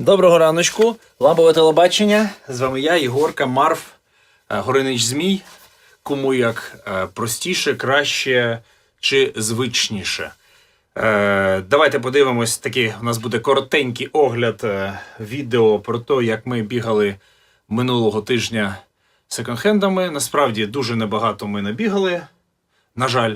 Доброго раночку, лампове телебачення. З вами я, Єгорка, Марф, е, Горинич Змій. Кому як е, простіше, краще чи звичніше. Е, Давайте подивимось такий. У нас буде коротенький огляд відео про те, як ми бігали минулого тижня секонд-хендами. Насправді дуже небагато ми набігали, на жаль.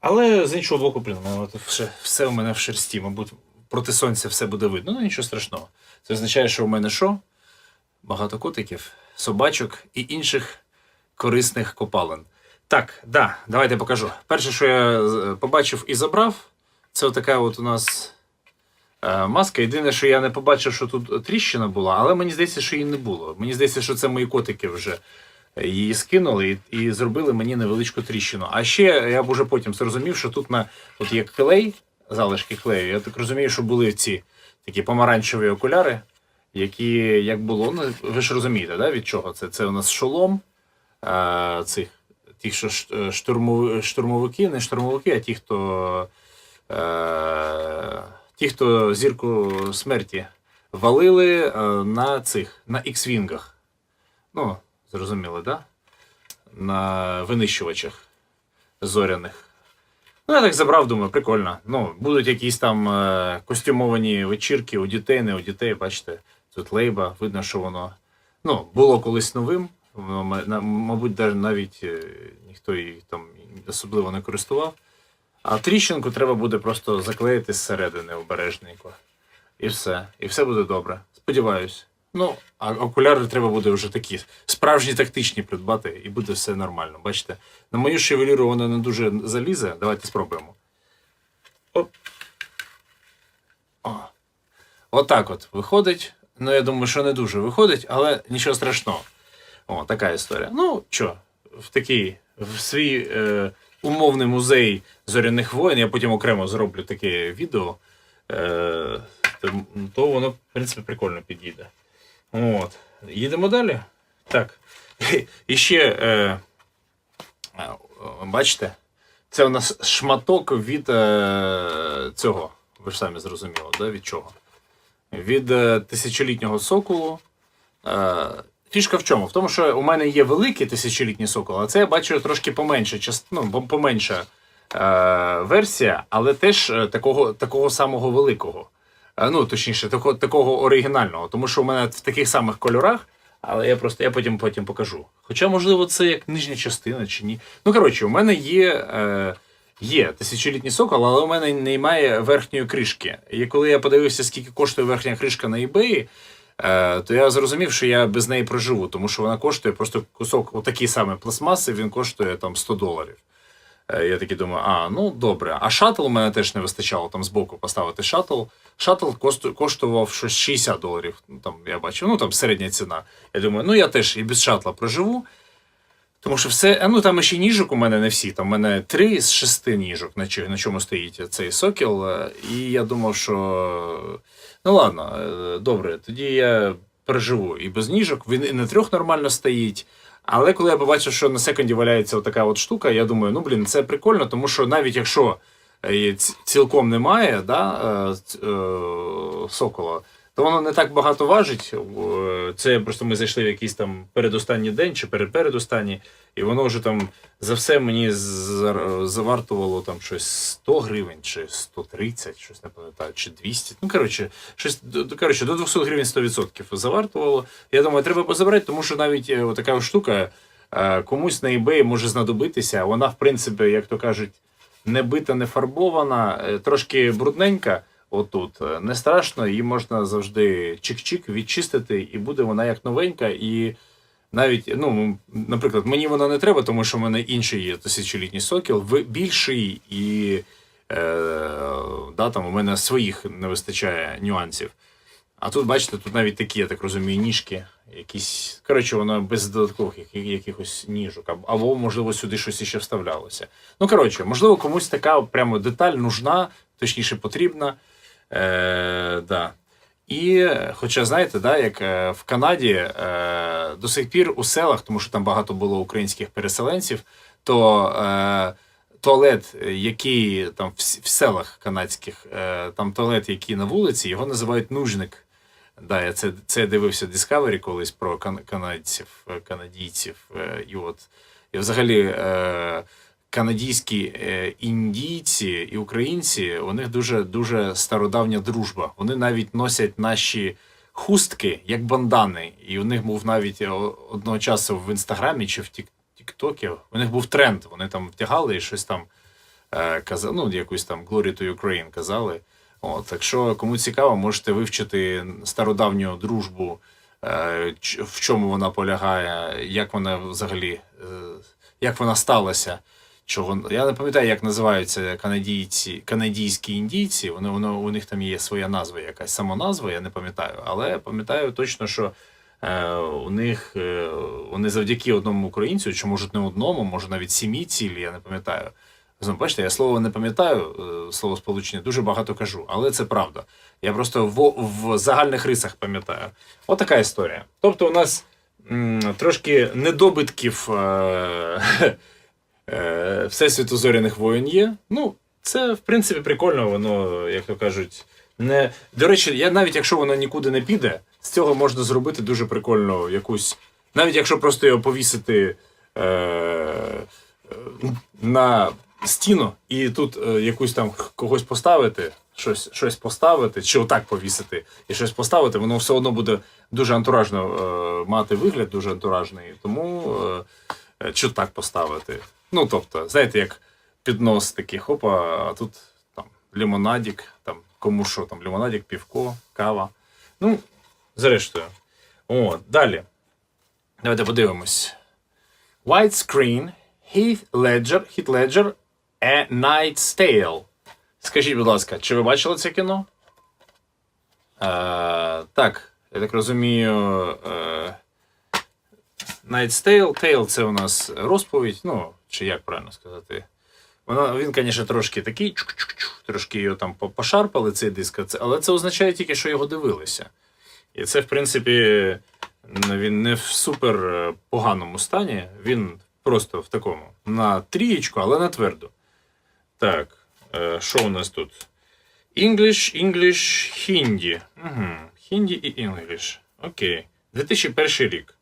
Але з іншого боку, блін, ну, все, все у мене в шерсті, мабуть, проти сонця все буде видно. Ну нічого страшного. Це означає, що у мене що? Багато котиків, собачок і інших корисних копалин. Так, да, давайте покажу. Перше, що я е, побачив і забрав, це така от у нас е, маска. Єдине, що я не побачив, що тут тріщина була, але мені здається, що її не було. Мені здається, що це мої котики вже її скинули і, і зробили мені невеличку тріщину. А ще я б уже потім зрозумів, що тут на от є клей, залишки клею. Я так розумію, що були ці такі помаранчеві окуляри, які як було. Ну, ви ж розумієте, да, від чого це? Це у нас шолом а, цих тих, що штурмов, штурмовики, не штурмовики, а ті, хто. Е, ті, хто зірку смерті валили е, на цих, на X-вінгах. Ну, зрозуміло, да? На винищувачах зоряних. Ну, я так забрав, думаю, прикольно. Ну, будуть якісь там е, костюмовані вечірки у дітей, не у дітей, бачите, тут лейба, видно, що воно ну, було колись новим. Воно, мабуть, навіть е, ніхто її там особливо не користував. А тріщинку треба буде просто заклеїти зсередини обережненько. І все. І все буде добре. Сподіваюсь. Ну, а окуляри треба буде вже такі справжні тактичні придбати, і буде все нормально. Бачите, на мою шевелюру воно не дуже залізе. Давайте спробуємо. Оп. О. Отак от виходить. Ну, я думаю, що не дуже виходить, але нічого страшного. О, така історія. Ну, що, в такий в свій е, умовний музей зоряних воїн, я потім окремо зроблю таке відео, е, то воно, в принципі, прикольно підійде. От. Їдемо далі. Так. І ще, е, е, бачите, це у нас шматок від е, цього. Ви ж самі зрозуміли, да? від чого? Від е, тисячолітнього соколу. Е, фішка в чому? В тому, що у мене є великий тисячолітній сокол, а це я бачу трошки поменше, ну, пом- поменша е, версія, але теж е, такого, такого самого великого. Е, ну, точніше, такого, такого оригінального. Тому що у мене в таких самих кольорах, але я просто я потім, потім покажу. Хоча, можливо, це як нижня частина чи ні. Ну, коротше, у мене є. Е, Є тисячолітній сокол, але у мене немає верхньої кришки. І коли я подивився, скільки коштує верхня кришка на eBay, е, то я зрозумів, що я без неї проживу, тому що вона коштує просто кусок отакий самий пластмаси, він коштує там 100 доларів. Е, Я такий думаю, а, ну добре. А шатл мене теж не вистачало там збоку поставити шатл. Шатл коштував щось 60 доларів. Ну, там я бачив, ну там середня ціна. Я думаю, ну я теж і без шатла проживу. Тому що все, ну там ще ніжок у мене не всі. Там у мене три з шести ніжок, на чому стоїть цей сокіл. е, І я думав, що ну ладно, е, добре, тоді я переживу і без ніжок. Він і на трьох нормально стоїть. Але коли я побачив, що на секунді валяється така от штука, я думаю, ну блін, це прикольно, тому що навіть якщо е, цілком немає да, е, е, сокола, то воно не так багато важить. Е, Це просто ми зайшли в якийсь там передостанній день чи передпередостанній, і воно вже там за все мені завартувало там щось 100 гривень, чи 130, щось не пам'ятаю, чи 200. Ну, коротше, щось коротше, до 200 гривень 100% завартувало. Я думаю, треба позабрати, тому що навіть е, така штука е, комусь на eBay може знадобитися. Вона, в принципі, як то кажуть, не бита, не фарбована, трошки брудненька. Отут не страшно, її можна завжди чик-чик відчистити, і буде вона як новенька. І навіть, ну, наприклад, мені вона не треба, тому що в мене інший є тисячолітній сокіл, більший, і е, да, там у мене своїх не вистачає нюансів. А тут, бачите, тут навіть такі, я так розумію, ніжки, якісь. Коротше, воно без додаткових якихось ніжок, або, можливо, сюди щось іще вставлялося. Ну, коротше, можливо, комусь така прямо деталь нужна, точніше, потрібна. Е, да. І, хоча, знаєте, да, як е, в Канаді е, до сих пір у селах, тому що там багато було українських переселенців, то е, туалет, який там в, в селах канадських, е, там туалет, який на вулиці, його називають нужник. Да, я це, це дивився Discovery колись про кан- канадців, е, канадійців. е, І от і взагалі е, канадійські е, індійці і українці, у них дуже дуже стародавня дружба. Вони навіть носять наші хустки як бандани. І у них був навіть е, одного часу в інстаграмі чи в Тіктокі. У них був тренд. Вони там втягали і щось там е, казали, ну, якусь там Glory to Ukraine казали. От, так що, кому цікаво, можете вивчити стародавню дружбу, в чому вона полягає, як вона взагалі, як вона сталася. Чого я не пам'ятаю, як називаються канадійці, канадійські індійці. Вони, воно, у них там є своя назва, якась самоназва, я не пам'ятаю. Але пам'ятаю точно, що е, у них е, вони завдяки одному українцю, чи може не одному, може навіть сім'ї цілі, я не пам'ятаю. Знову, бачите, я слово не пам'ятаю, е, слово сполучення, дуже багато кажу, але це правда. Я просто в, в загальних рисах пам'ятаю. Отака історія. Тобто, у нас м, трошки недобитків е, е, Всесвіту зоряних воїн є. Ну, це, в принципі, прикольно, воно, як то кажуть, не. До речі, я навіть якщо воно нікуди не піде, з цього можна зробити дуже прикольно якусь. Навіть якщо просто його повісити. Е, на стіну і тут е, якусь там когось поставити, щось, щось поставити, чи отак повісити і щось поставити, воно все одно буде дуже антуражно е, мати вигляд, дуже антуражний. Тому е, чи так поставити. Ну, тобто, знаєте, як піднос такий, хопа, а тут там лимонадік, там кому що там, лимонадік, півко, кава. Ну, зрештою. О, далі. Давайте подивимось. Widescreen, Heath Ledger, Heath Ledger, A Night's Tale. Скажіть, будь ласка, чи ви бачили це кіно? Е, так, я так розумію. Е, Night's Tale. Tale це у нас розповідь, ну, чи як правильно сказати. Вона, він, звісно, трошки такий, чук-чук-чук, трошки його там пошарпали цей диск, але це означає тільки, що його дивилися. І це, в принципі, він не в супер е, поганому стані, він просто в такому на трієчку, але на тверду. Так, е, що у нас тут? English, English, Hindi. Угу. Hindi і English. Окей. 2001 рік.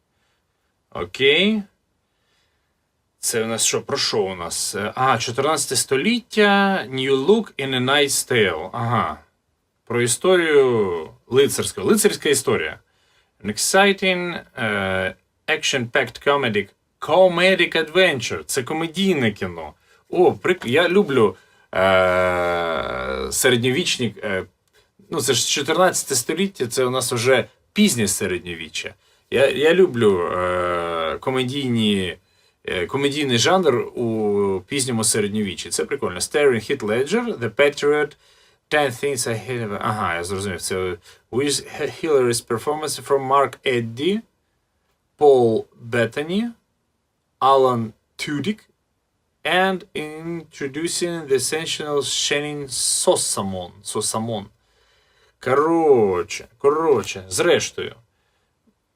Окей. Це у нас що? Про що у нас? Е, А, 14 століття. New Look in a Night's Tale. Ага. Про історію лицарську. Лицарська історія. An exciting uh, action-packed comedic, comedic adventure. Це комедійне кіно. О, прик... я люблю е- середньовічні. Е- ну, це ж 14 століття, це у нас вже пізнє середньовіччя. Я, я люблю е- комедійні, е- комедійний жанр у пізньому середньовіччі. Це прикольно. Starring Heath Ledger, The Patriot, Ten Things I Hate About... Ага, я зрозумів. Це with Hillary's performance from Mark Eddy, Paul Bettany, Alan Tudyk, and introducing the sensational Shannon Sosamon. Sosamon. Коротше, коротше, зрештою.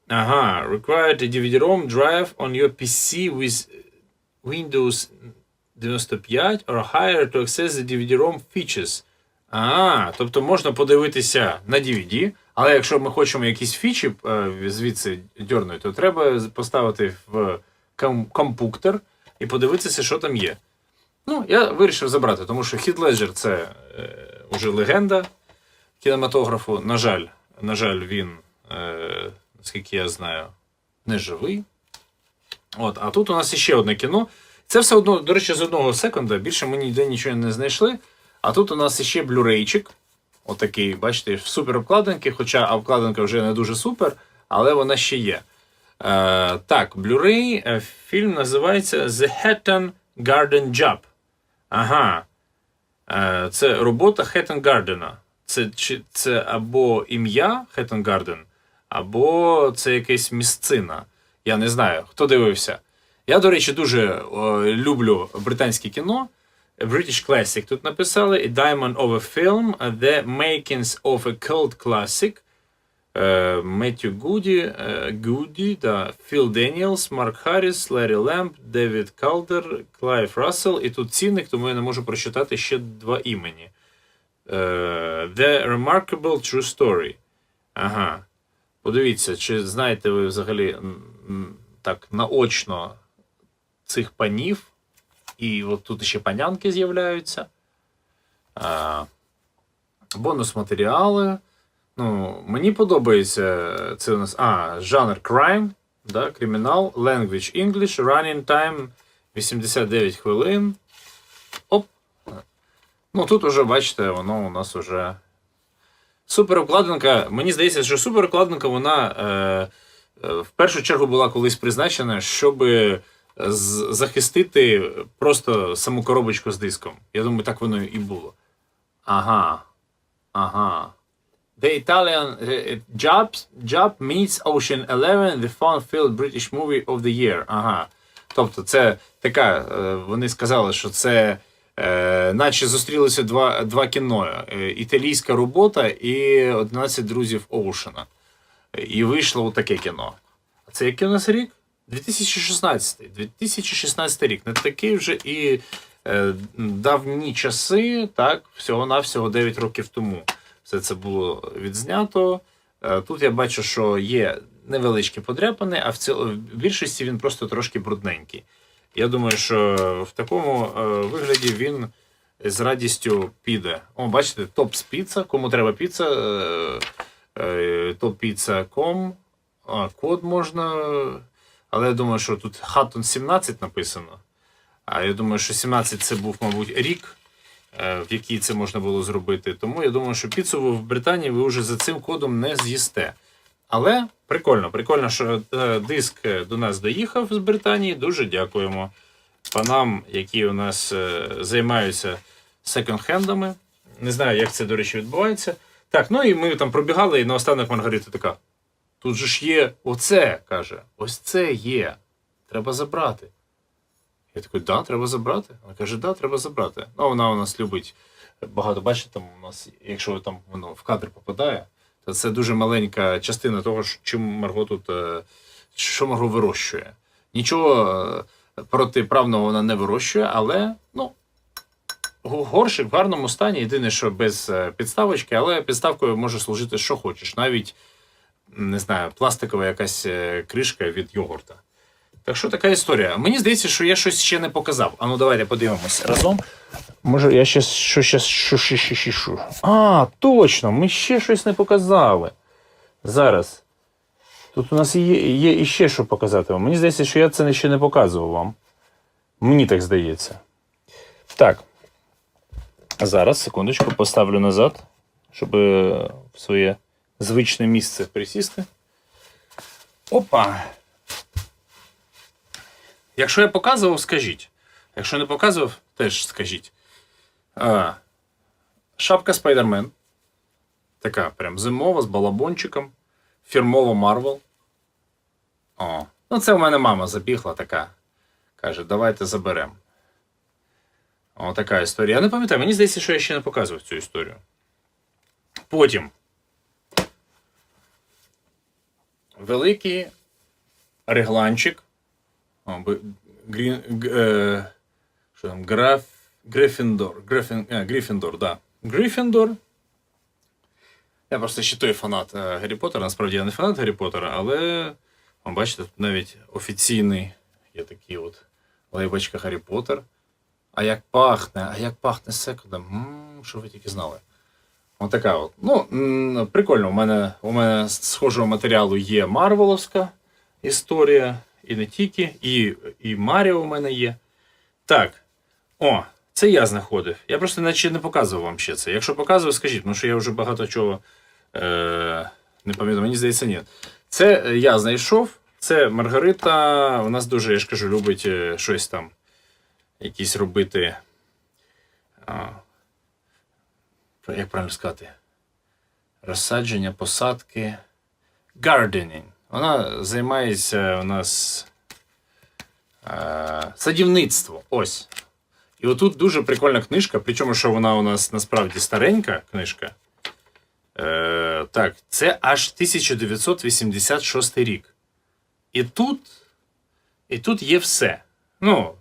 Ага, required a DVD-ROM drive on your PC with Windows 95 or higher to access the DVD-ROM features. А, тобто можна подивитися на DVD, але якщо ми хочемо якісь фічі е, звідси дьорнути, то треба поставити в ком- компуктор і подивитися, що там є. Ну, я вирішив забрати, тому що Хіт Леджер це е, уже легенда кінематографу. На жаль, на жаль, він, е, наскільки я знаю, не живий. От, а тут у нас іще одне кіно. Це все одно, до речі, з одного секунда. Більше ми ніде нічого не знайшли. А тут у нас іще блюрейчик. Отакий, бачите, в супер обкладинки, хоча обкладинка вже не дуже супер, але вона ще є. Е, так, Blu-ray, е, фільм називається The Hatton Garden Job. Ага. Е, це робота Хеттон Гардена. Це, це або ім'я Хеттон Гарден, або це якась місцина. Я не знаю, хто дивився. Я, до речі, дуже о, люблю британське кіно. British Classic тут написали. A Diamond of a Film, The Makings of a Cult Classic. Е, Меттю Гуді, е, Гуді, да, Філ Деніелс, Марк Харріс, Ларі Лемп, Девід Калдер, Клайв Рассел. І тут цінник, тому я не можу прочитати ще два імені. Е, The Remarkable True Story. Ага. Подивіться, чи знаєте ви взагалі так наочно цих панів, і от тут ще панянки з'являються. Бонус матеріали. Ну, мені подобається це у нас. А, жанр crime, да, кримінал, language English, running time 89 хвилин. Оп. Ну, тут уже, бачите, воно у нас уже. Суперобкладинка. Мені здається, що суперобкладинка, вона е, е, в першу чергу була колись призначена, щоб захистити просто саму коробочку з диском. Я думаю, так воно і було. Ага. Ага. The Italian Job, Job meets Ocean Eleven, the fun-filled British movie of the year. Ага. Тобто, це така, е, вони сказали, що це е, наче зустрілися два, два кіно: е, італійська робота і 11 друзів Оушена. І вийшло таке кіно. А це який у нас рік? 2016. 2016 рік. Не такий вже і е, давні часи, так, всього-навсього 9 років тому. Все це було відзнято. Е, Тут я бачу, що є невеличкі подряпини, а в, ціл... в більшості він просто трошки брудненький. Я думаю, що в такому е, вигляді він з радістю піде. О, бачите, топ піца. Кому треба піца, е, е, код можна. Але я думаю, що тут Hutton 17 написано. А я думаю, що 17 це був, мабуть, рік, в який це можна було зробити. Тому я думаю, що піцу в Британії ви вже за цим кодом не з'їсте. Але прикольно, прикольно, що е, диск до нас доїхав з Британії. Дуже дякуємо панам, які у нас е, займаються секонд-хендами. Не знаю, як це, до речі, відбувається. Так, ну і ми там пробігали, і наостанок Маргарита така. Тут же ж є оце, каже. Ось це є. Треба забрати. Я такий, да, треба забрати. Вона каже, да, треба забрати. Ну, вона у нас любить багато бачите, там у нас, якщо там воно в кадр попадає, це дуже маленька частина того, чим Марго тут, е, що Марго вирощує. Нічого е, протиправного вона не вирощує, але ну, го- горщик в гарному стані. Єдине, що без е, підставочки, але підставкою може служити що хочеш. Навіть не знаю, пластикова якась кришка від йогурта. Так що така історія. Мені здається, що я щось ще не показав. А ну давайте подивимось разом. Може, я ще що ще що, що, що, що, що. А, точно, ми ще щось не показали. Зараз. Тут у нас є, є іще що показати вам. Мені здається, що я це ще не показував вам. Мені так здається. Так. Зараз, секундочку, поставлю назад, щоб е, в своє звичне місце присісти. Опа. Якщо я показував, скажіть. Якщо не показував, теж скажіть. А, шапка Спайдермен. Така прям зимова з балабончиком. Фірмова Марвел. О. Ну, це в мене мама забігла така. Каже, давайте заберемо. О, така історія. Я не пам'ятаю, мені здається, що я ще не показував цю історію. Потім. Великий регланчик. О, Грін, е, що там? Граф, Грифіндор. Грифін, е, Грифіндор, да. Грифіндор. Я просто ще фанат е, Гаррі Поттера. Насправді я не фанат Гаррі Поттера, але о, бачите, тут навіть офіційний є такий от лейбочка Гаррі Поттер. А як пахне, а як пахне секондом. М, Що ви тільки знали? Отака от. Ну, прикольно, у мене, у мене схожого матеріалу є Марвеловська історія, і не тільки, і, і Маріо у мене є. Так. О, це я знаходив. Я просто наче не показував вам ще це. Якщо показував, скажіть, тому що я вже багато чого е, не пам'ятаю, мені здається, ні. Це е, я знайшов. Це Маргарита. У нас дуже, я ж кажу, любить е, щось там, якісь робити. Як правильно сказати? Розсадження, посадки. Gardening. Вона займається у нас е, садівництво. Ось. І отут дуже прикольна книжка, причому, що вона у нас насправді старенька книжка. Е, так, це аж 1986 рік. І тут, і тут є все. Ну,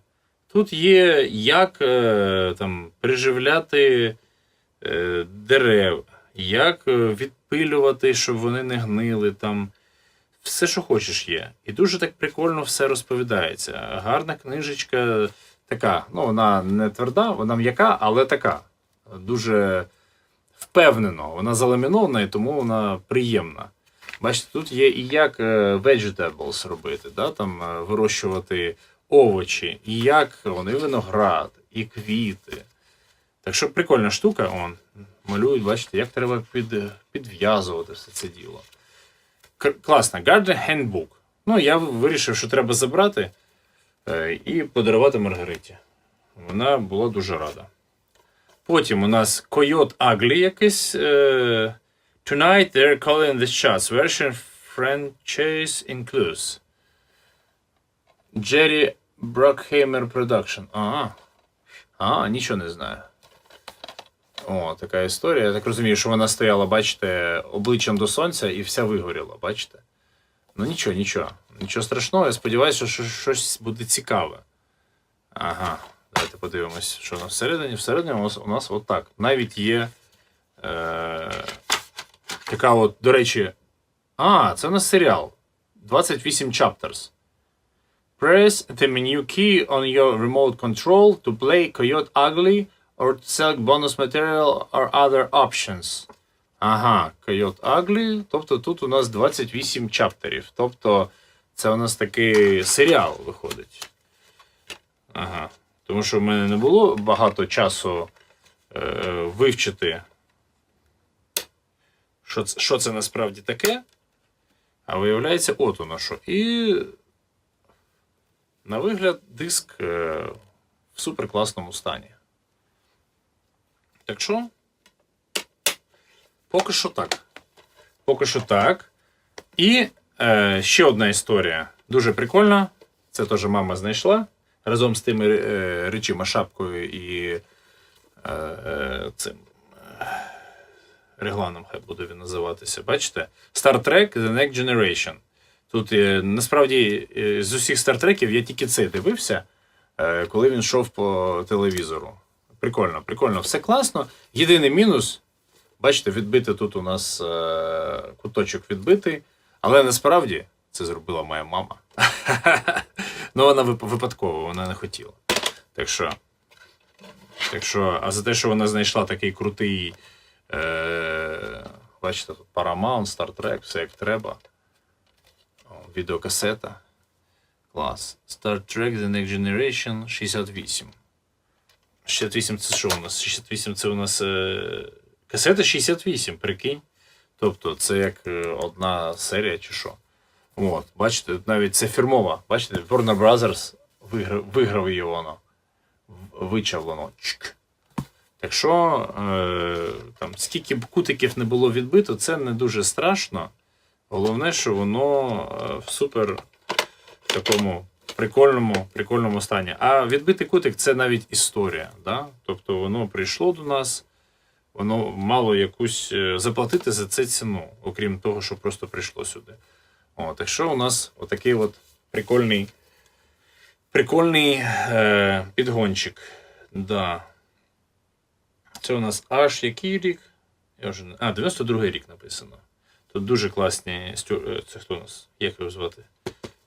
тут є як е, там, приживляти е, дерев, як е, відпилювати, щоб вони не гнили там. Все, що хочеш, є. І дуже так прикольно все розповідається. Гарна книжечка така. Ну, вона не тверда, вона м'яка, але така. Дуже впевнено. Вона заламінована, і тому вона приємна. Бачите, тут є і як е, vegetables робити, да? там е, вирощувати овочі, і як вони виноград, і квіти. Так що прикольна штука, он, малюють, бачите, як треба під, підв'язувати все це діло. К- класно, Garden Handbook. Ну, я вирішив, що треба забрати е, і подарувати Маргариті. Вона була дуже рада. Потім у нас Coyote Ugly якийсь. Е, Tonight they're calling the shots. Version franchise includes. Jerry Bruckheimer Production. Ага. А, нічого не знаю. О, така історія. Я так розумію, що вона стояла, бачите, обличчям до сонця і вся вигоріла, бачите? Ну нічого, нічого. Нічого страшного, я сподіваюся, що щось буде цікаве. Ага. Давайте подивимось, що у нас всередині. Всередині у нас, у нас отак. Навіть є. Е, така от, до речі. А, це у нас серіал. 28 chapters. Press the menu key on your remote control to play Coyote Ugly or select bonus material or other options. Ага, Coyote Ugly. Тобто тут у нас 28 чаптерів. Тобто це у нас такий серіал виходить. Ага. Тому що в мене не було багато часу е, вивчити, що це, що це насправді таке. А виявляється, от воно що. І на вигляд, диск е, в суперкласному стані. Так що, поки що так. Поки що так. І е, ще одна історія. Дуже прикольна. Це теж мама знайшла. Разом з тими е, речима, шапкою і е, е, цим е, регланом, хай буде він називатися. Бачите? Star Trek The Next Generation. Тут е, насправді е, з усіх стартреків я тільки цей дивився, е, коли він йшов по телевізору. Прикольно, прикольно, все класно. Єдиний мінус, бачите, відбити тут у нас е, куточок відбитий, але насправді це зробила моя мама. ну, вона випадково, вона не хотіла. Так що, так що, а за те, що вона знайшла такий крутий, е, бачите, тут Paramount, Star Trek, все як треба. Відеокасета. Клас. Star Trek The Next Generation 68. 68 це що у нас? 68 це у нас е, касета 68, прикинь. Тобто це як е, одна серія чи що. От, бачите, навіть це фірмова. Бачите, Warner Brothers виграв, виграв її воно. Вичав воно. Чик. Так що, е, там, скільки б кутиків не було відбито, це не дуже страшно. Головне, що воно е, в супер такому прикольному, прикольному стані. А відбитий кутик це навіть історія. Да? Тобто воно прийшло до нас, воно мало якусь е, заплатити за це ціну, окрім того, що просто прийшло сюди. О, так у нас отакий от прикольний, прикольний е, підгончик. Да. Це у нас аж який рік? Я вже. А, 92-й рік написано. Тут дуже класні е, Це хто у нас? Як його звати?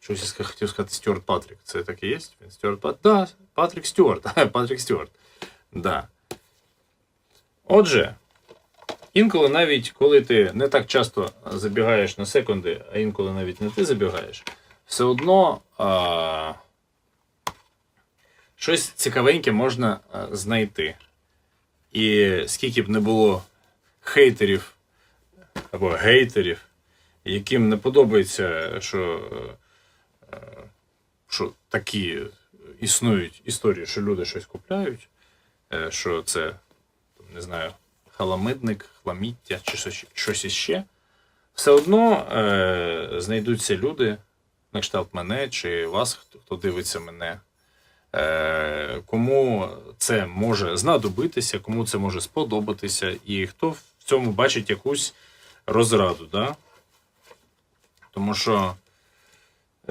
Щось я хотів сказати Стюарт Патрік. Це так і є? Стюарт Патрік? Да, Патрік Стюарт. Патрік Стюарт. Да. Отже, інколи навіть коли ти не так часто забігаєш на секунди, а інколи навіть не ти забігаєш, все одно а... щось цікавеньке можна знайти. І скільки б не було хейтерів або гейтерів, яким не подобається, що, що такі існують історії, що люди щось купляють, е, що це, не знаю, халамидник, хламіття чи щось, іще, все одно е, знайдуться люди, на кшталт мене чи вас, хто, хто дивиться мене. Е, кому це може знадобитися, кому це може сподобатися, і хто в цьому бачить якусь розраду. Да? Тому що.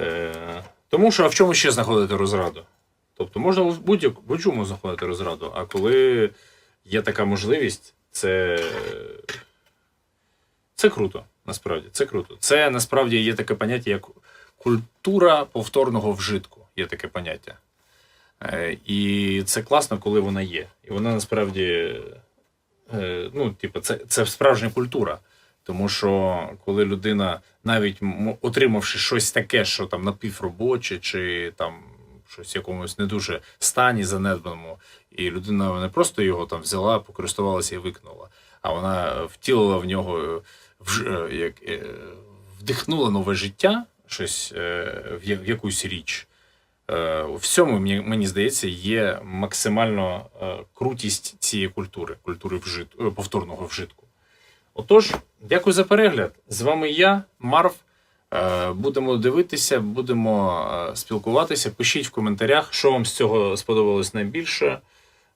Е, тому що, а в чому ще знаходити розраду? Тобто можна в будь-чому знаходити розраду, а коли є така можливість, це Це круто, насправді. Це круто. Це насправді є таке поняття, як культура повторного вжитку. Є таке поняття. Е, І це класно, коли вона є. І вона насправді, е, ну, типу, це, це справжня культура. Тому що коли людина, навіть отримавши щось таке, що там напівробоче, чи там щось в якомусь не дуже стані занедбаному, і людина не просто його там взяла, покористувалася і викинула, а вона втілила в нього, е, е, як, е, вдихнула нове життя, щось в якусь річ. Е, У всьому, мені, здається, є максимально крутість цієї культури, культури вжит, е, повторного вжитку. Отож, дякую за перегляд. З вами я, Марв. Е, Будемо дивитися, будемо е, спілкуватися. Пишіть в коментарях, що вам з цього сподобалось найбільше.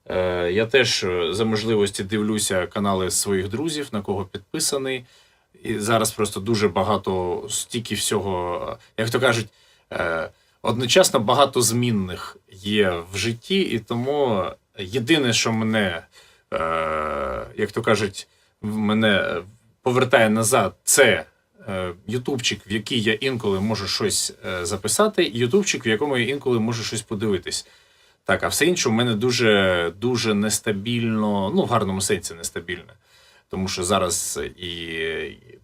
Е, Я теж за можливості дивлюся канали своїх друзів, на кого підписаний. І зараз просто дуже багато стільки всього, як то кажуть, одночасно багато змінних є в житті, і тому єдине, що мене, як то кажуть, мене повертає назад, це е, ютубчик, в який я інколи можу щось е, записати, і ютубчик, в якому я інколи можу щось подивитись. Так, а все інше в мене дуже, дуже нестабільно, ну, в гарному сенсі нестабільне. Тому що зараз і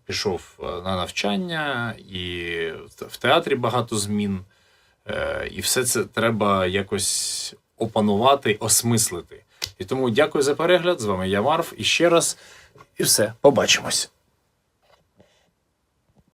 пішов е, на навчання, і в театрі багато змін. Е, І все це треба якось опанувати, осмислити. І тому дякую за перегляд. З вами я Марв. І ще раз, і все, побачимось.